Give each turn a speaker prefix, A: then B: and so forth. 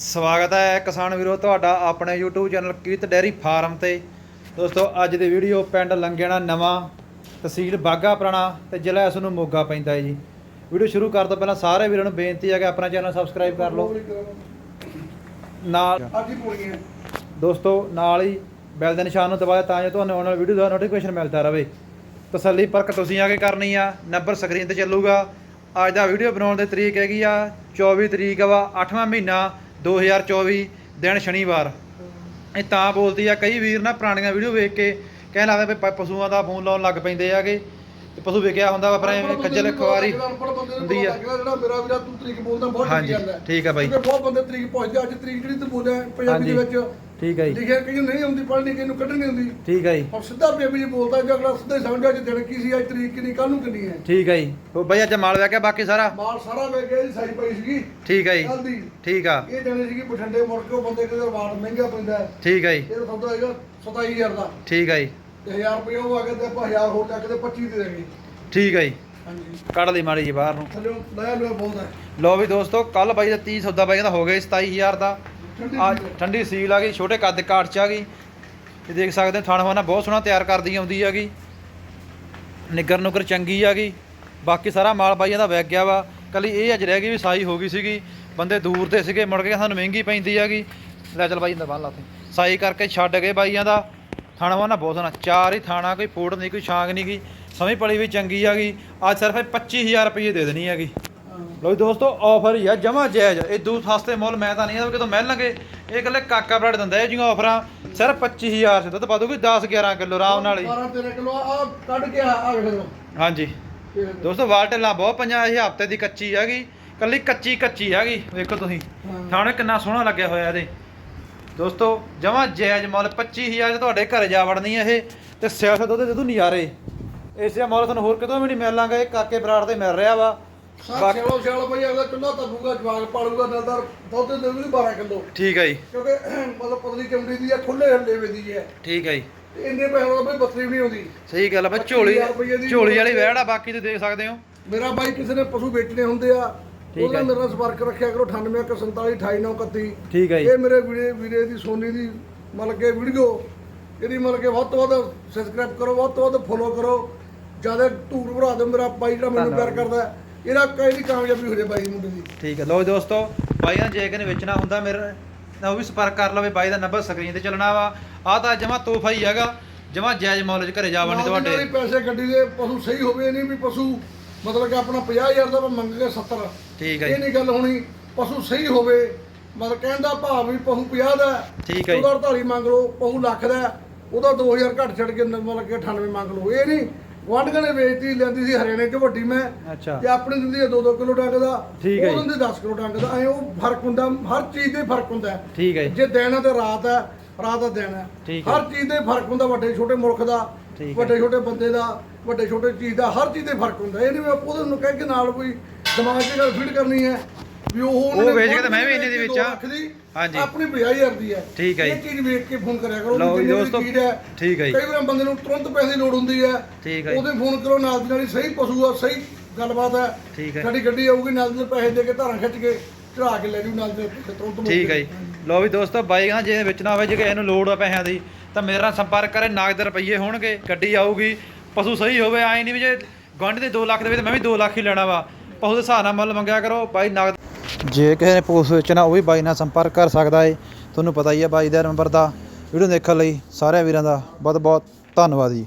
A: ਸਵਾਗਤ ਹੈ ਕਿਸਾਨ ਵੀਰੋ ਤੁਹਾਡਾ ਆਪਣੇ YouTube channel Kirat dairy farm ਤੇ। ਦੋਸਤੋ ਅੱਜ ਦੀ ਵੀਡੀਓ ਪਿੰਡ ਲੰਗੇਣਾ ਨਵਾਂ ਤਹਿਸੀਲ ਬਾਗਾ ਪੁਰਾਣਾ ਤੇ ਜ਼ਿਲ੍ਹਾ ਇਸ ਨੂੰ ਮੋਗਾ ਪੈਂਦਾ ਹੈ ਜੀ। ਵੀਡੀਓ ਸ਼ੁਰੂ ਕਰਨ ਤੋਂ ਪਹਿਲਾਂ ਸਾਰੇ ਵੀਰਾਂ ਨੂੰ ਬੇਨਤੀ ਹੈ ਕਿ ਆਪਣਾ ਚੈਨਲ ਸਬਸਕ੍ਰਾਈਬ ਕਰ ਲਓ। ਨਾਲ ਦੋਸਤੋ ਨਾਲ ਹੀ ਬੈਲ ਦੇ ਨਿਸ਼ਾਨ ਨੂੰ ਦਬਾਇਆ ਤਾਂ ਜੋ ਤੁਹਾਨੂੰ ਆਉਣ ਵਾਲੀ ਵੀਡੀਓ ਦਾ ਨੋਟੀਫਿਕੇਸ਼ਨ ਮਿਲਦਾ ਰਹੇ। ਤਸੱਲੀ ਪਰਖ ਤੁਸੀਂ ਆ ਕੇ ਕਰਨੀ ਆ ਨੰਬਰ ਸਕਰੀਨ ਤੇ ਚੱਲੂਗਾ। ਅੱਜ ਦਾ ਵੀਡੀਓ ਬਣਾਉਣ ਦੀ ਤਰੀਕ ਹੈਗੀ ਆ 24 ਤਰੀਕ ਵਾ 8ਵਾਂ ਮਹੀਨਾ 2024 ਦਿਨ ਸ਼ਨੀਵਾਰ ਇਹ ਤਾਂ ਬੋਲਦੀ ਆ ਕਈ ਵੀਰ ਨਾ ਪੁਰਾਣੀਆਂ ਵੀਡੀਓ ਵੇਖ ਕੇ ਕਹਿਣ ਲੱਗਦੇ ਵੀ ਪਸ਼ੂਆਂ ਦਾ ਫੋਨ ਲਾਉਣ ਲੱਗ ਪੈਂਦੇ ਆਗੇ ਤੇ ਪਸ਼ੂ ਵੇਖਿਆ ਹੁੰਦਾ ਵਾ ਪਰ ਐਵੇਂ ਖੱਜਲ ਖਵਾਰੀ ਹੁੰਦੀ ਆ
B: ਜਿਹੜਾ ਮੇਰਾ ਵੀਰਾ ਤੂੰ ਤਰੀਕ ਬੋਲਦਾ ਬਹੁਤ
A: ਠੀਕ ਆ ਬਾਈ।
B: ਬਹੁਤ ਬੰਦੇ ਤਰੀਕ ਪੁੱਛਦੇ ਅੱਜ ਤਰੀਕ ਜਿਹੜੀ ਤੂੰ ਬੋਲਿਆ ਪੰਜਾਬੀ ਦੇ। ਵਿੱਚ
A: ਠੀਕ ਹੈ ਜੀ।
B: ਲਿਖਿਆ ਨੂੰ ਨਹੀਂ ਆਉਂਦੀ ਪੜ੍ਹਨੀ ਕਈ ਨੂੰ ਕੱਢਣੀ ਆਉਂਦੀ।
A: ਠੀਕ ਹੈ ਜੀ।
B: ਔਰ ਸਿੱਧਾ ਪੰਜਾਬੀ ਜੀ ਬੋਲਦਾ ਜੇ ਅਗਲਾ ਸਿੱਧਾ ਹੀ ਸਮਝਦਾ ਅੱਜ ਦਿਨ ਕੀ ਸੀ ਅੱਜ ਤਰੀਕ ਕਿੰਨੀ ਕੱਲ ਨੂੰ ਕਿੰਨੀ ਹੈ।
A: ਠੀਕ ਹੈ ਜੀ। ਉਹ ਬਈ ਅੱਜ ਮਾਲ ਵੇਖਿਆ ਬਾਕੀ ਸਾਰਾ?
B: ਮਾਲ ਸਾਰਾ ਵੇਖ ਗਿਆ ਜੀ ਸਾਈ ਪਈ ਸੀਗੀ।
A: ਠੀਕ ਹੈ ਜੀ।
B: ਦੀ।
A: ਠੀਕ ਆ।
B: ਇਹ ਜਾਣੀ ਸੀਗੀ ਬਠਿੰਡੇ ਮੁੜ ਕੇ ਉਹ ਬੰਦੇ ਕਿਤੇ ਵਾਟ ਮਹਿੰਗਾ ਪੈਂਦਾ ਹੈ।
A: ਠੀਕ ਹੈ ਜੀ।
B: ਇਹ ਸੌਦਾ ਹੈਗਾ 27000 ਦਾ।
A: ਠੀਕ ਹੈ ਜੀ।
B: ਤੇ 1000 ਰੁਪਏ ਉਹ ਆ ਕੇ ਤੇ ਆਪਾਂ 1000 ਹੋਰ ਚੱਕ ਤੇ 25 ਦੇ ਦੇਗੇ
A: ਠੀਕ ਹੈ ਜੀ।
B: ਹਾਂਜੀ।
A: ਕੱਢ ਲਈ ਮਾੜੀ ਜੀ ਬਾਹਰ ਨੂੰ।
B: ਥੱਲੇ ਲੈ ਲਿਆ ਬਹੁਤ ਹੈ।
A: ਲੋ ਵੀ ਦੋਸਤੋ ਕੱਲ ਬਾਈ ਦਾ 30 ਸੌਦਾ ਬਾਈ ਕਹਿੰਦਾ ਹੋ ਗਿਆ ਜੀ 27000 ਦਾ। ਆ ਠੰਡੀ ਸੀਲ ਆ ਗਈ, ਛੋਟੇ ਕੱਦ ਕਾਟ ਚ ਆ ਗਈ। ਇਹ ਦੇਖ ਸਕਦੇ ਹੋ, ਥਣ ਵਾਨਾ ਬਹੁਤ ਸੋਹਣਾ ਤਿਆਰ ਕਰਦੀ ਆਉਂਦੀ ਹੈਗੀ। ਨਿੱਗਰ ਨੁਗਰ ਚੰਗੀ ਆ ਗਈ ਬਾਕੀ ਸਾਰਾ ਮਾਲ ਬਾਈਆਂ ਦਾ ਵਗ ਗਿਆ ਵਾ। ਕੱਲੀ ਇਹ ਅੱਜ ਰਹਿ ਗਈ ਵੀ ਸਾਈ ਹੋ ਗਈ ਸੀਗੀ। ਬੰਦੇ ਦੂਰ ਤੇ ਸੀਗੇ, ਮੁੜ ਕੇ ਸਾਨੂੰ ਮਹਿੰਗੀ ਪੈਂਦੀ ਹੈਗੀ। ਲੈ ਚੱਲ ਬਾਈ ਦਾ ਬੰਨ ਲਾ ਸਾਈ ਕਰਕੇ ਛੱਡ ਗਏ ਬਾਈਆਂ ਦਾ। ਥਣ ਵਾਨਾ ਬਹੁਤ ਸੋਹਣਾ। ਚਾਰ ਹੀ ਥਾਣਾ, ਕੋਈ ਫੋੜ ਨਹੀਂ, ਕੋਈ ਛਾਂਗ ਨਹੀਂ ਗਈ ਸਮਝ ਪਲੀ ਵੀ ਚੰਗੀ ਆ ਹੈਗੀ। ਅੱਜ ਸਿਰਫ ਇਹ 25000 ਰੁਪਏ ਦੇ ਦੇਣੀ ਹੈਗੀ। ਲੋ ਦੋਸਤੋ ਆਫਰ ਹੀ ਆ ਜਮਾ ਜਾਇਜ਼ ਇਹ ਦੂ ਸਸਤੇ ਮੁੱਲ ਮੈਂ ਤਾਂ ਨਹੀਂ ਆ ਕਿਤੋਂ ਮਿਲਣਗੇ ਇਹ ਇਕੱਲੇ ਕਾਕਾ ਬ੍ਰੈਡ ਦਿੰਦਾ ਇਹ ਜਿਹੀਆਂ ਆਫਰਾਂ ਸਿਰਫ 25000 ਚ ਦੁੱਧ ਪਾ ਦੂਗੀ 10 11 ਕਿਲੋ ਆਰਾਮ ਨਾਲ ਹੀ।
B: 12 13 ਕਿਲੋ ਆ ਕੱਢ ਕੇ ਆ ਆ ਵੇਖ ਲਓ।
A: ਹਾਂਜੀ। ਦੋਸਤੋ ਵਾਲਟੇਲਾਂ ਬਹੁਤ ਪੰਜਾਂ ਇਹ ਹਫ਼ਤੇ ਦੀ ਕੱਚੀ ਹੈਗੀ। ਕੱਲੀ ਕੱਚੀ ਕੱਚੀ ਹੈਗੀ ਵੇਖੋ ਤੁਸੀਂ। ਥਾਣੇ ਕਿੰਨਾ ਸੋਹਣਾ ਲੱਗਿਆ ਹੋਇਆ ਇਹਦੇ। ਦੋਸਤੋ ਜਮਾ ਜਾਇਜ਼ ਮੁੱਲ 25000 ਚ ਤੁਹਾਡੇ ਘਰੇ ਜਾ ਵੜਨੀ ਇਹ ਤੇ ਸਿਆਸਤ ਦੁੱਧ ਦੇ ਦੂ ਨਜ਼ਾਰੇ। ਇਸੇ ਮੁੱਲ ਤੁਹਾਨੂੰ ਹੋਰ ਕਿਤੋਂ ਵੀ ਨਹੀਂ ਮਿਲਾਂਗਾ ਇਹ ਕਾਕੇ ਬਰਾੜ ਤੇ ਮਿਲ ਰਿਹਾ ਵਾ।
B: ਸਾਹ
A: ਬਾਕੀ-
B: ਛੇਲੋ ਛੇਲੋ ਬਈ ਅਗਲਾ ਚੁੱਲਾ ਤੱਬੂਗਾ ਜਵਾਗ ਪਾਲੂਗਾ ਨਲਦਾਰ ਦੁੱਧ ਦੇ ਵੀ 12 ਕਿਲੋ।
A: ਠੀਕ ਹੈ ਜੀ।
B: ਕਿਉਂਕਿ ਮਤਲਬ ਪਤਲੀ ਚਮੜੀ ਦੀ ਹੈ ਖੁੱਲੇ ਹੱਲੇ ਵੇਦੀ ਹੈ
A: ਠੀਕ ਹੈ ਜੀ।
B: ਤੇ ਇੰਨੇ ਪੈਸੇ ਦਾ ਬਈ ਬੱਤਰੀ ਵੀ ਨਹੀਂ ਆਉਂਦੀ।
A: ਸਹੀ ਗੱਲ ਆ ਬਈ ਝੋਲੀ
B: 25,000 ਰੁਪਈਏ ਦੀ
A: ਝੋਲੀ ਵਾਲੀ ਵਹਿੜ ਆ। ਬਾਕੀ ਤੇ ਦੇਖ ਸਕਦੇ ਹੋ।
B: ਮੇਰਾ ਬਾਈ ਕਿਸੇ ਨੇ ਪਸ਼ੂ ਵੇਚਣੇ ਹੁੰਦੇ ਆ
A: ਠੀਕ
B: ਉਹਦਾ
A: ਹੈ।
B: ਮੇਰੇ ਨਾਲ ਸੰਪਰਕ ਰੱਖਿਆ ਕਰੋ 9847 28931
A: ਠੀਕ ਹੈ ਜੀ।
B: ਇਹ ਮੇਰੇ ਵੀਰੇ ਵੀਰੇ ਦੀ ਸੋਨੀ ਦੀ ਮਤਲਬ ਕਿ ਵੀਡੀਓ। ਇਹਦੀ ਮਤਲਬ ਕਿ ਵੱਧ ਤੋਂ ਵੱਧ ਸਬਸਕ੍ਰਾਈਬ ਕਰੋ ਵੱਧ ਤੋਂ ਵੱਧ ਫੋਲੋ ਕਰੋ। ਜ਼ਿਆਦਾ ਧੂੜ ਭਰਾ ਦਿਓ ਮੇਰਾ ਬਾਈ ਜਿਹੜਾ ਮੈਨੂੰ ਪਿਆਰ ਕਰਦਾ। ਹੈ। ਇਹਦਾ ਕਈ ਕਾਮਯਾਬੀ ਹੋ ਜਾਏ ਬਾਈ ਮੁੰਡੇ ਦੀ।
A: ਠੀਕ ਹੈ ਲੋ ਦੋਸਤੋ ਬਾਈ ਨਾਲ ਜੇ ਕਿਨੇ ਵੇਚਣਾ ਹੁੰਦਾ ਮੇਰੇ ਨਾਲ ਉਹ ਵੀ ਸੰਪਰਕ ਕਰ ਲਵੇ ਬਾਈ ਦਾ ਨੰਬਰ ਸਕਰੀਨ ਤੇ ਚੱਲਣਾ ਵਾ। ਆ ਤਾਂ ਜਮਾ ਤੋਹਫਾ ਹੀ ਹੈਗਾ ਜਮਾ ਜਾਇਜ਼ ਮੁੱਲ 'ਚ ਘਰੇ
B: ਨਾਲ ਦੀ ਨਾਲ
A: ਤੁਹਾਡੇ
B: ਹੀ ਪੈਸੇ ਗੱਡੀ ਦੇ ਪਸ਼ੂ ਸਹੀ ਹੋਵੇ ਨਹੀਂ ਵੀ ਪਸ਼ੂ ਮਤਲਬ ਕਿ ਆਪਣਾ 50000 ਦਾ ਮੰਗ ਕੇ 70
A: ਠੀਕ ਹੈ
B: ਇਹ
A: ਜੀ
B: ਨਹੀਂ ਗੱਲ ਹੋਣੀ ਪਸ਼ੂ ਸਹੀ ਹੋਵੇ ਮਤਲਬ ਕਹਿਣ ਦਾ ਭਾਵ ਵੀ ਪਸ਼ੂ 50 ਦਾ
A: ਠੀਕ ਹੈ ਜੀ।
B: ਉਹਦਾ 48 ਮੰਗ ਲਓ ਪਸ਼ੂ ਲੱਖ ਦਾ ਹੈ, ਉਹਦਾ 2000 ਘੱਟ ਛੱਡ ਕੇ ਮਤਲਬ ਕਿ 98 ਮੰਗ ਲਓ। ਇਹ ਨਹੀਂ ਗੁਆਂਢੀਆਂ ਨੇ ਵੇਚਤੀ ਲੈਂਦੀ ਸੀ ਹਰਿਆਣੇ 'ਚ ਵੱਡੀ ਮੈਂ
A: ਅੱਛਾ
B: ਤੇ ਆਪਣੀ ਦਿੰਦੀ ਹੈ 2-2 ਕਿਲੋ ਟੰਗ ਦਾ
A: ਠੀਕ ਹੈ
B: ਉਹ
A: ਜੀ।
B: ਦਿੰਦੀ 10 ਕਿਲੋ ਟੰਗ ਦਾ ਐ ਉਹ ਫ਼ਰਕ ਹੁੰਦਾ ਹਰ ਚੀਜ਼ ਦੇ ਫ਼ਰਕ ਹੁੰਦਾ ਹੈ।
A: ਠੀਕ ਹੈ ਜੀ
B: ਜੇ ਦਿਨ ਹੈ ਤੇ ਰਾਤ ਹੈ ਰਾਤ ਦਾ ਦਿਨ ਹੈ
A: ਠੀਕ ਹੈ।
B: ਹਰ ਚੀਜ਼ ਦੇ ਫ਼ਰਕ ਹੁੰਦਾ ਵੱਡੇ ਛੋਟੇ ਮੁਲਕ ਦਾ
A: ਠੀਕ ਹੈ।
B: ਵੱਡੇ ਛੋਟੇ ਬੰਦੇ ਦਾ ਵੱਡੇ ਛੋਟੇ ਚੀਜ਼ ਦਾ ਹਰ ਚੀਜ਼ ਦੇ ਫ਼ਰਕ ਹੁੰਦਾ ਇਹ ਨਹੀਂ ਆਪਾਂ ਉਹਦੇ ਨੂੰ ਕਹਿ ਕੇ ਨਾਲ ਕੋਈ ਦਿਮਾਗ 'ਚ ਗੱਲ ਫੀਡ ਕਰਨੀ ਹੈ ਵੀ ਉਹ
A: ਉਹ ਵੇਚ ਕੇ ਤੇ ਮੈਂ ਵੀ ਇੰਨੇ ਦੇ
B: ਦੋ
A: ਵਿੱਚ
B: ਦੀ,
A: ਹਾਂਜੀ।
B: ਆਪਣੀ 50000 ਦੀ ਹੈ
A: ਠੀਕ ਹੈ ਜੀ।
B: ਇਹ ਚੀਜ਼ ਵੇਖ ਕੇ ਫੋਨ ਕਰਿਆ ਕਰੋ
A: ਲਓ
B: ਵੀ ਵੀ
A: ਦੋਸਤੋ,
B: ਹੈ
A: ਠੀਕ ਹੈ ਜੀ।
B: ਕਈ ਵਾਰ ਬੰਦੇ ਨੂੰ ਤੁਰੰਤ ਪੈਸੇ ਦੀ ਲੋੜ ਹੁੰਦੀ ਹੈ
A: ਠੀਕ ਹੈ ਜੀ।
B: ਉਹਦੇ ਫੋਨ ਕਰੋ ਨਾਲ ਦੀ ਨਾਲ ਹੀ ਸਹੀ ਪਸ਼ੂ ਆ ਸਹੀ ਗੱਲਬਾਤ ਹੈ
A: ਠੀਕ ਹੈ।
B: ਸਾਡੀ ਗੱਡੀ ਆਊਗੀ ਨਾਲ ਦੀ ਪੈਸੇ ਦੇ ਕੇ ਧਾਰਾਂ ਖਿੱਚ ਕੇ ਚੜਾ ਕੇ ਲੈ ਜੂ ਨਾਲ ਦੇ ਤੁਰੰਤ
A: ਠੀਕ ਹੈ। ਜੀ ਲੋ ਵੀ ਦੋਸਤੋ ਬਾਈ ਕਹਿੰਦਾ ਜੇ ਵੇਚਣਾ ਹੋਵੇ ਜੇ ਕਿਸੇ ਨੂੰ ਲੋੜ ਆ ਪੈਸਿਆਂ ਦੀ ਤਾਂ ਮੇਰੇ ਨਾਲ ਸੰਪਰਕ ਕਰੇ ਨਗਦ ਰੁਪਈਏ ਹੋਣਗੇ ਗੱਡੀ ਆਊਗੀ ਪਸ਼ੂ ਸਹੀ ਹੋਵੇ ਆਏ ਨਹੀਂ ਵੀ ਜੇ ਗੁਆਂਢੀ ਦੇ 2 ਲੱਖ ਦੇਵੇ ਤਾਂ ਮੈਂ ਵੀ 2 ਲੱਖ ਹੀ ਲੈਣਾ ਵਾ ਪਸ਼ੂ ਦੇ ਹਿਸਾਬ ਨਾਲ ਮੁੱਲ ਮੰਗਿਆ ਕਰੋ ਬਾਈ ਨਗਦ ਜੇ ਕਿਸੇ ਨੇ ਪੋਸਟ ਵੇਚਣਾ ਉਹ ਵੀ ਬਾਈ ਨਾਲ ਸੰਪਰਕ ਕਰ ਸਕਦਾ ਏ। ਤੁਹਾਨੂੰ ਪਤਾ ਹੀ ਹੈ ਬਾਈ ਦਾ ਨੰਬਰ ਦਾ। ਵੀਡੀਓ ਦੇਖਣ ਲਈ ਸਾਰਿਆਂ ਵੀਰਾਂ ਦਾ ਬਹੁਤ ਬਹੁਤ ਧੰਨਵਾਦ ਜੀ।